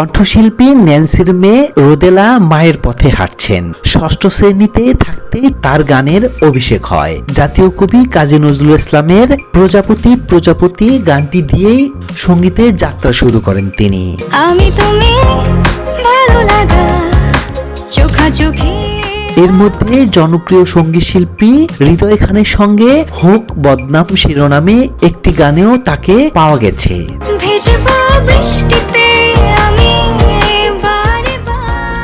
কণ্ঠশিল্পী ন্যান্সির মেয়ে রোদেলা মায়ের পথে হাঁটছেন। ষষ্ঠ শ্রেণীতে থাকতেই তার গানের অভিষেক হয়। জাতীয় কবি কাজী নজরুল ইসলামের প্রজাপতি প্রজাপতি গানটি দিয়েই সঙ্গীতে যাত্রা শুরু করেন তিনি। আমি তুমি ভালো লাগা চোখাচোখি এর মধ্যে জনপ্রিয় সংগীত শিল্পী হৃদয় খানের সঙ্গে হোক বদনাম শিরোনামে একটি গানেও তাকে পাওয়া গেছে।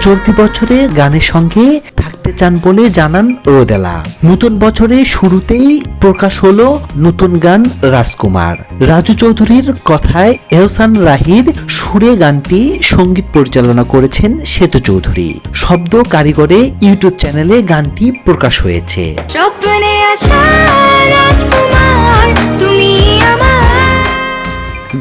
চলতি বছরে গানের সঙ্গে থাকতে চান বলে জানান রোদেলা। নতুন বছরের শুরুতেই প্রকাশ হলো নতুন গান রাজকুমার। রাজু চৌধুরীর কথায় এহসান রাহির সুরে গানটি সংগীত পরিচালনা করেছেন সেতু চৌধুরী। শব্দ কারিগরে ইউটিউব চ্যানেলে গানটি প্রকাশ হয়েছে। স্বপ্নে আসা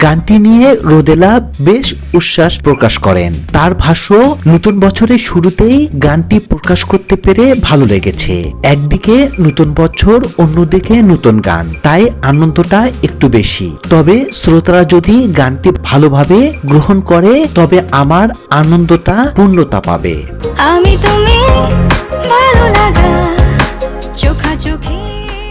গানটি নিয়ে রোদেলা বেশ উচ্ছ্বাস প্রকাশ করেন। তার ভাষ্য, নতুন বছরের শুরুতেই গানটি প্রকাশ করতে পেরে ভালো লেগেছে। একদিকে নতুন বছর, অন্যদিকে নতুন গান। তাই আনন্দটা একটু বেশি। তবে শ্রোতারা যদি গানটি ভালোভাবে গ্রহণ করে, তবে আমার আনন্দটা পূর্ণতা পাবে। আমি তুমি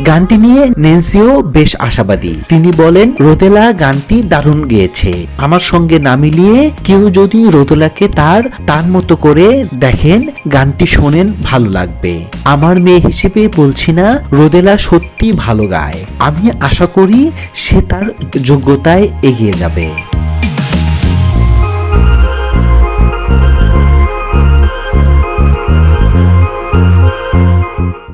গানটি নিয়ে নেন্সিও বেশ আশাবাদী। তিনি বলেন রোদেলা গানটি দারুণ গেয়েছে। আমার সঙ্গে না মিলিয়ে কেউ যদি রোদেলাকে তার তার মতো করে দেখেন, গানটি শোনেন ভালো লাগবে। আমার মেয়ে হিসেবে বলছি না রোদেলা সত্যি ভালো গায়। আমি আশা করি সে তার যোগ্যতায় এগিয়ে যাবে।